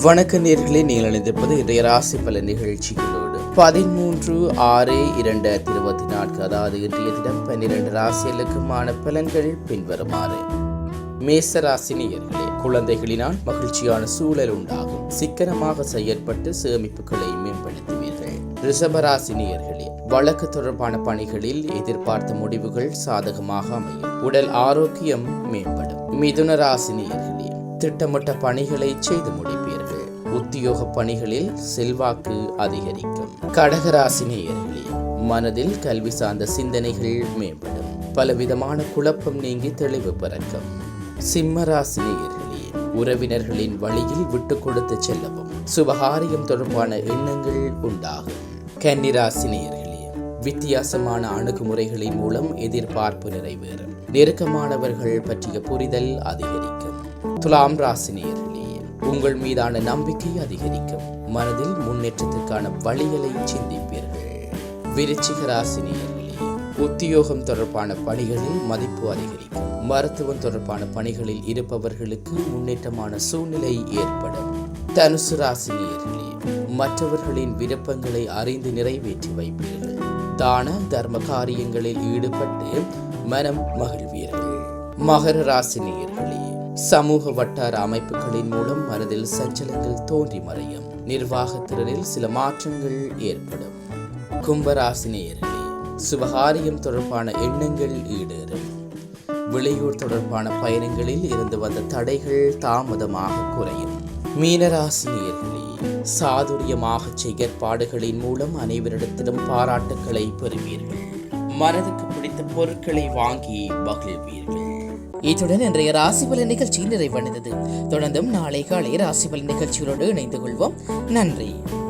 வணக்க நேர்களை நீங்கள் இணைந்திருப்பது இன்றைய ராசி பல நிகழ்ச்சிகளோடு. பதிமூன்று ஆறு இரண்டாயிரத்தி இருபத்தி நான்கு அதாவது இன்றைய தினம் பன்னிரண்டு ராசிகளுக்குமான பலன்கள் பின்வருமாறு. மேசராசினியர்களே குழந்தைகளினால் மகிழ்ச்சியான சூழல் உண்டாகும். சிக்கனமாக செயற்பட்டு சேமிப்புகளை மேம்படுத்துவீர்கள். ரிஷபராசினியர்களே வழக்கு தொடர்பான பணிகளில் எதிர்பார்த்த முடிவுகள் சாதகமாக அமையும். உடல் ஆரோக்கியம் மேம்படும். மிதுன ராசினியர்களே திட்டமிட்ட பணிகளை செய்து முடிப்பீர்கள். உத்தியோக பணிகளில் செல்வாக்கு அதிகரிக்கும். கடகராசினியர்களே மனதில் கல்வி சார்ந்த சிந்தனைகள் மேம்படும். பலவிதமான குழப்பம் நீங்கி தெளிவு பிறக்கும். சிம்மராசினியர்களே உறவினர்களின் வழியில் விட்டு கொடுத்து செல்லவும் சுபகாரியம் தொடர்பான எண்ணங்கள் உண்டாகும். கன்னிராசினியர்களே வித்தியாசமான அணுகுமுறைகளின் மூலம் எதிர்பார்ப்பு நிறைவேறும். நெருக்கமானவர்கள் பற்றிய புரிதல் அதிகரிக்கும். துலாம் ராசினியர்களே உங்கள் மீதான நம்பிக்கை அதிகரிக்கும். மனதில் முன்னேற்றத்திற்கான வழிகளை சிந்திப்பீர்கள். விருச்சிக ராசினியர்களே உத்தியோகம் தொடர்பான பணிகளில் மதிப்பு அதிகரிக்கும். மருத்துவம் தொடர்பான பணிகளில் இருப்பவர்களுக்கு முன்னேற்றமான சூழ்நிலை ஏற்படும். தனுசு ராசினியர்களே மற்றவர்களின் விருப்பங்களை அறிந்து நிறைவேற்றி வைப்பீர்கள். தான தர்ம காரியங்களில் ஈடுபட்டு மனம் மகிழ்வீர்கள். மகர ராசினியர்களே சமூக வட்டார அமைப்புகளின் மூலம் மனதில் சஞ்சலங்கள் தோன்றி மறையும். நிர்வாகத்திறனில் சில மாற்றங்கள் ஏற்படும். கும்பராசினியர்களே சுபகாரியம் தொடர்பான எண்ணங்கள் ஈடேறும். வெளியூர் தொடர்பான பயணங்களில் இருந்து வந்த தடைகள் தாமதமாக குறையும். மீனராசினியர்களே சாதுரியமாக செயற்பாடுகளின் மூலம் அனைவரிடத்திலும் பாராட்டுக்களை பெறுவீர்கள். மனதுக்கு பிடித்த பொருட்களை வாங்கி மகிழ்வீர்கள். இத்துடன் இன்றைய ராசிபலன் நிகழ்ச்சி நிறைவடைந்தது. தொடர்ந்தும் நாளை காலை ராசிபலன் நிகழ்ச்சிகளோடு இணைந்து கொள்வோம். நன்றி.